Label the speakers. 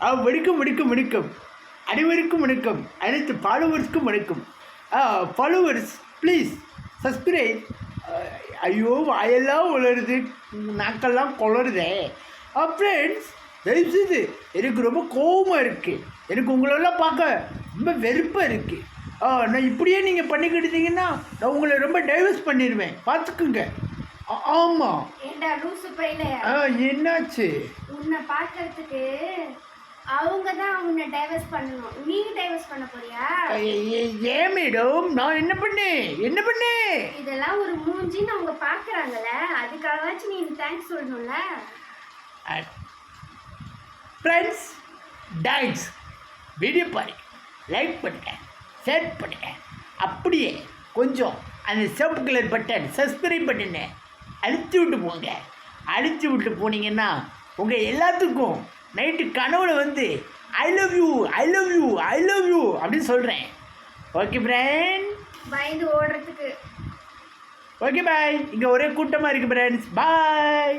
Speaker 1: ஆ வணக்கம் வணக்கம் வணக்கம் அனைவருக்கும் வணக்கம். அனைத்து ஃபாலோவர்ஸ்க்கும் வணக்கம். ஃபாலோவர்ஸ் ப்ளீஸ் சப்ஸ்கிரைப் ஐயோ வாயெல்லாம் உளருது நாக்கெல்லாம் குளருதே. ஃப்ரெண்ட்ஸ் தயவுசெய்து எனக்கு ரொம்ப கோவமாக இருக்குது எனக்கு உங்களெல்லாம் பார்க்க ரொம்ப வெறுப்பாக இருக்குது ஆ நான் இப்படியே நீங்கள் பண்ணிக்கிட்டீங்கன்னா நான் உங்களை ரொம்ப டைவர்ஸ் பண்ணிடுவேன் பார்த்துக்குங்க. ஆமாம் என்னாச்சு?
Speaker 2: உன்னை பார்க்கறதுக்கு அவங்க தான் உன்னை டைவர்ஸ் பண்ணணும். நீ டைவர்ஸ் பண்ண போறியா?
Speaker 1: ஏன் மேடம்? நான் என்ன பண்ணேன்? என்ன பண்ணேன்?
Speaker 2: இதெல்லாம் ஒரு மூஞ்சின்னு அவங்க பார்க்கறாங்கல்ல. அதுக்காகவாச்சும் நீ தேங்க்ஸ் சொல்லணும்ல.
Speaker 1: ஃப்ரெண்ட்ஸ் டான்ஸ் வீடியோ பாருங்க லைக் பண்ணுங்க ஷேர் பண்ணுங்க. அப்படியே கொஞ்சம் அந்த சிவப்பு கலர் பட்டன் சப்ஸ்கிரைப் பட்டனை அழுத்தி விட்டு போங்க. அழுத்தி விட்டு போனீங்கன்னா உங்கள் எல்லாத்துக்கும் நைட்டு கனவுல வந்து I love you I love you I love you அப்படின்னு சொல்கிறேன் ஓகே ஃப்ரெண்ட்
Speaker 2: பயந்து ஓடுறதுக்கு.
Speaker 1: ஓகே பாய் இங்கே ஒரே கூட்டமாக இருக்குது ஃப்ரெண்ட்ஸ் பாய்